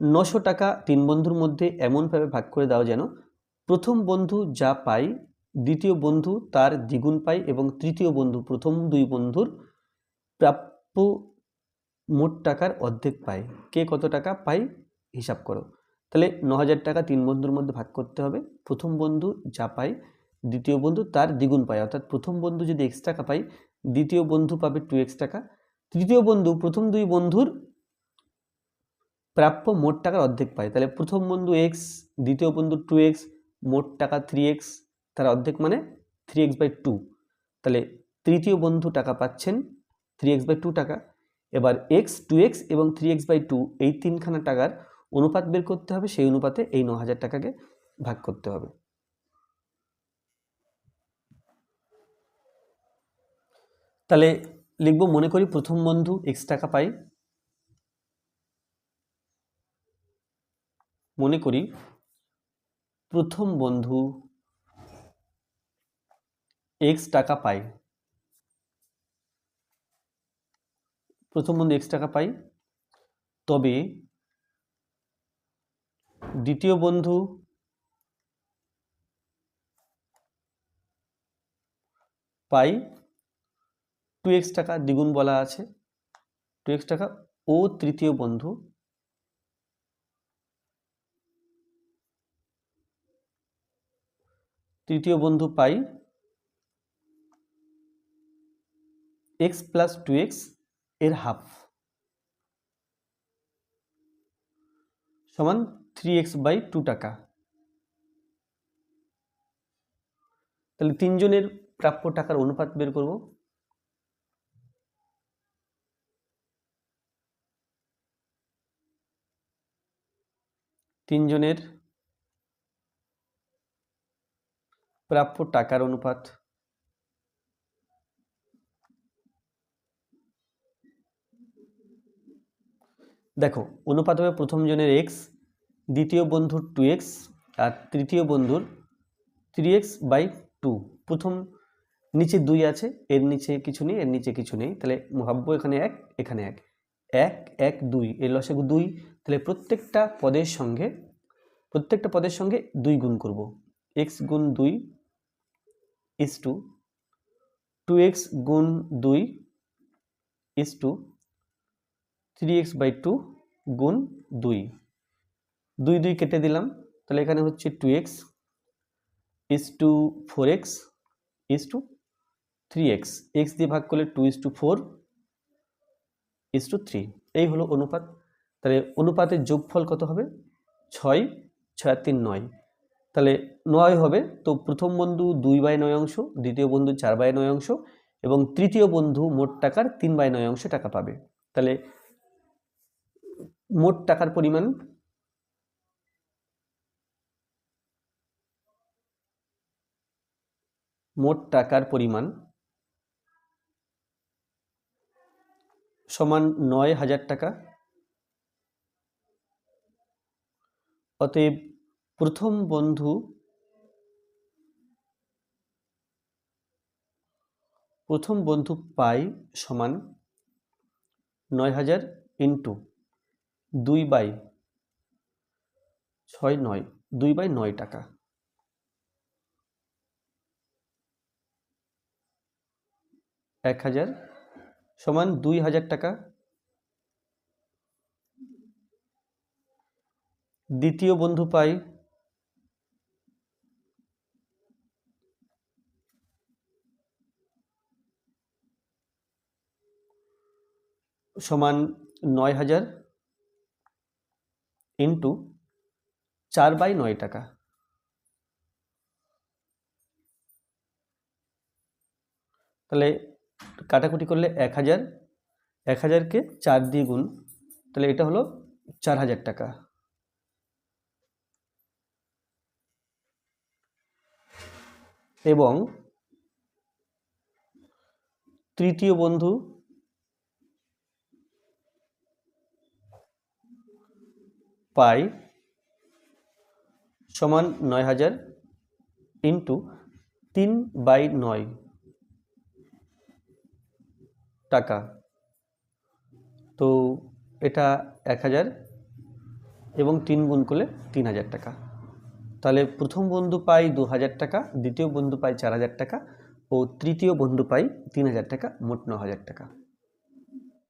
নশো টাকা তিন বন্ধুর মধ্যে এমনভাবে ভাগ করে দাও যেন প্রথম বন্ধু যা পায় দ্বিতীয় বন্ধু তার দ্বিগুণ পায় এবং তৃতীয় বন্ধু প্রথম দুই বন্ধুর প্রাপ্য মোট টাকার অর্ধেক পায় কে কত টাকা পায় হিসাব করো। তাহলে ন হাজার টাকা তিন বন্ধুর মধ্যে ভাগ করতে হবে। প্রথম বন্ধু যা পায় দ্বিতীয় বন্ধু তার দ্বিগুণ পায় অর্থাৎ প্রথম বন্ধু যদি এক্স টাকা পায় দ্বিতীয় বন্ধু পাবে টু এক্স টাকা। তৃতীয় বন্ধু প্রথম দুই বন্ধুর প্রাপ্য মোট টাকার অর্ধেক পায়। তাহলে প্রথম বন্ধু এক্স দ্বিতীয় বন্ধু টু এক্স মোট টাকা থ্রি এক্স তার অর্ধেক মানে থ্রি এক্স বাই টু তাহলে তৃতীয় বন্ধু টাকা পাচ্ছেন থ্রি এক্স বাই টু টাকা। এবার এক্স টু এক্স এবং থ্রি এক্স বাই টু এই তিনখানা টাকার অনুপাত বের করতে হবে, সেই অনুপাতে এই ন হাজার টাকাকে ভাগ করতে হবে। তাহলে লিখব মনে করি প্রথম বন্ধু এক্স টাকা পাই মনে করি, প্রথম বন্ধু এক্স টাকা পাই। প্রথম বন্ধু এক্স টাকা পাই। তবে দ্বিতীয় বন্ধু পাই টু এক্স টাকা দ্বিগুণ বলা আছে। টু এক্স টাকা ও তৃতীয় বন্ধু তৃতীয় বন্ধু পাই। এক্স প্লাস টু এক্সের হাফ সমান থ্রি এক্স বাই টু টাকা। তাহলে তিনজনের প্রাপ্য টাকার অনুপাত বের করব। তিনজনের প্রাপ্য টাকার অনুপাত। দেখো, অনুপাত হবে প্রথম জনের এক্স দ্বিতীয় বন্ধুর টু এক্স আর তৃতীয় বন্ধুর থ্রি এক্স বাই টু প্রথম নিচে দুই আছে, এর নিচে কিছু নেই, এর নিচে কিছু নেই। তাহলে ভাববো এখানে এক এখানে এক। এক এক, দুই, এর লসাগু দুই। তাহলে প্রত্যেকটা পদের সঙ্গে, প্রত্যেকটা পদের সঙ্গে দুই গুণ করব। এক্স গুণ দুই ইস টু টু এক্স গুণ দুই is two three x by two গুণ দুই। দুই দুই কেটে দিলাম, তাহলে এখানে হচ্ছে two x is two four x is two three x x দিয়ে ভাগ করলে two is two four is two three এই হলো অনুপাত, তাহলে অনুপাতের যোগফল কত হবে? ছয় ছয় তিন নয়। তাহলে নয় হবে। তো প্রথম বন্ধু দুই বাই নয় অংশ, দ্বিতীয় বন্ধু চার বাই নয় অংশ এবং তৃতীয় বন্ধু মোট টাকার তিন বাই নয় অংশ টাকা পাবে। তাহলে মোট টাকার পরিমাণ মোট টাকার পরিমাণ সমান নয় হাজার টাকা। অতএব প্রথম বন্ধু প্রথম বন্ধু পাই সমান নয় হাজার ইন্টু দুই বাই ছয় নয়, দুই বাই নয় টাকা। এক হাজার সমান দুই হাজার টাকা। দ্বিতীয় বন্ধু পাই সমান নয় হাজার ইন্টু চার বাই নয় টাকা। তাহলে কাটাকুটি করলে এক হাজার, এক হাজারকে চার দিয়ে গুণ, তাহলে এটা হলো চার হাজার টাকা। এবং তৃতীয় বন্ধু পাই সমান নয় হাজার ইন্টু তিন বাই নয় টাকা। তো এটা এক হাজার এবং তিন গুণ করলে তিন হাজার টাকা। তাহলে প্রথম বন্ধু পাই দু হাজার টাকা, দ্বিতীয় বন্ধু পাই চার হাজার টাকা ও তৃতীয় বন্ধু পাই তিন হাজার টাকা, মোট ন হাজার টাকা।